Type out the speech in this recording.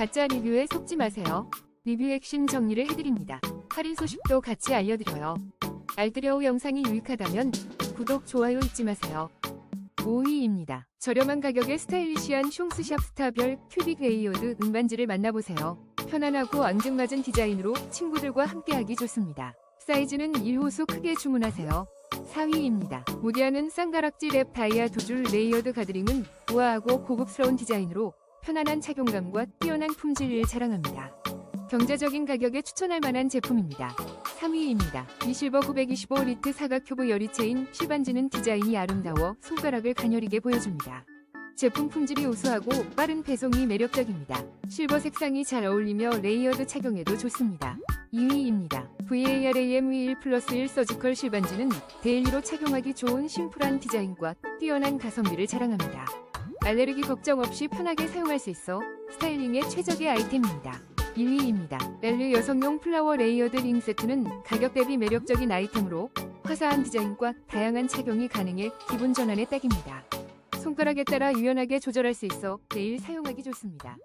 가짜 리뷰에 속지 마세요. 리뷰 핵심 정리를 해드립니다. 할인 소식도 같이 알려드려요. 알뜰여우 영상이 유익하다면 구독, 좋아요 잊지 마세요. 5위입니다. 저렴한 가격에 스타일리시한 숑스샵 스타별 큐빅 레이어드 은반지를 만나보세요. 편안하고 앙증맞은 디자인으로 친구들과 함께하기 좋습니다. 사이즈는 1호수 크게 주문하세요. 4위입니다. 모디아는 쌍가락지 랩 다이아 두 줄 레이어드 가드링은 우아하고 고급스러운 디자인으로 편안한 착용감과 뛰어난 품질을 자랑합니다. 경제적인 가격에 추천할 만한 제품입니다. 3위입니다. 이실버 925 리트 사각 큐브 여리체인 실반지는 디자인이 아름다워 손가락을 가녀리게 보여줍니다. 제품 품질이 우수하고 빠른 배송이 매력적입니다. 실버 색상이 잘 어울리며 레이어드 착용에도 좋습니다. 2위입니다. VARAM V1 플러스 1 서지컬 실반지는 데일리로 착용하기 좋은 심플한 디자인과 뛰어난 가성비를 자랑합니다. 알레르기 걱정 없이 편하게 사용할 수 있어 스타일링에 최적의 아이템입니다. 1위입니다. 렐르 여성용 플라워 레이어드 링 세트는 가격 대비 매력적인 아이템으로 화사한 디자인과 다양한 착용이 가능해 기분 전환에 딱입니다. 손가락에 따라 유연하게 조절할 수 있어 매일 사용하기 좋습니다.